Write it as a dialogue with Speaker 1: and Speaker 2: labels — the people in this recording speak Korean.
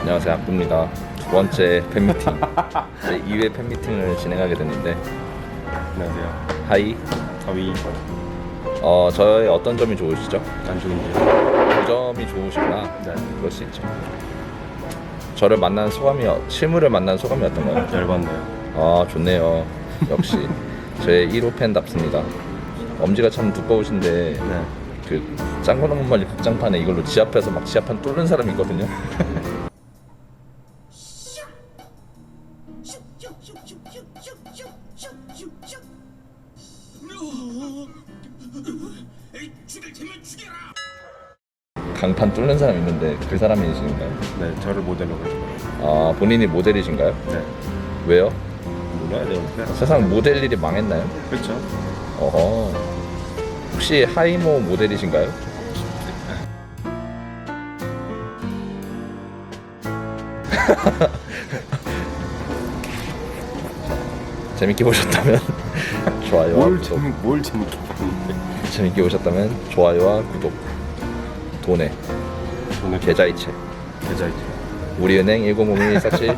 Speaker 1: 안녕하세요 악구입니다 두 번째 팬미팅 제 2회 팬미팅을 진행하게 됐는데
Speaker 2: 안녕하세요.
Speaker 1: 하이
Speaker 2: 하위
Speaker 1: 어 저의 어떤 점이 좋으시죠?
Speaker 2: 안 좋은데요.
Speaker 1: 그 점이 좋으시구나
Speaker 2: 네.
Speaker 1: 그럴 수 있죠 저를 만난 소감이 어- 실물을 만난 소감이 어떤가요?
Speaker 2: 열받네요.
Speaker 1: 아 좋네요 역시 저의 1호 팬답습니다 엄지가 참 두꺼우신데
Speaker 2: 네.
Speaker 1: 그 짱구는 말리 극장판에 이걸로 지압해서 막 지압판 뚫는 사람이 있거든요 강판 뚫는 사람 있는데 그 사람이신가요?
Speaker 2: 네, 저를 모델로 가지고.
Speaker 1: 아 본인이 모델이신가요?
Speaker 2: 네.
Speaker 1: 왜요?
Speaker 2: 몰라야 되는데.
Speaker 1: 세상 모델 일이 망했나요?
Speaker 2: 그렇죠.
Speaker 1: 어허 혹시 하이모 모델이신가요? 재밌게 보셨다면 좋아요와
Speaker 2: 뭘
Speaker 1: 구독
Speaker 2: 재밌 뭘 재밌게 봤는데.
Speaker 1: 재밌게 보셨다면 좋아요와 구독 돈에
Speaker 2: 오늘
Speaker 1: 계좌이체
Speaker 2: 계좌 이체.
Speaker 1: 우리은행 1001 47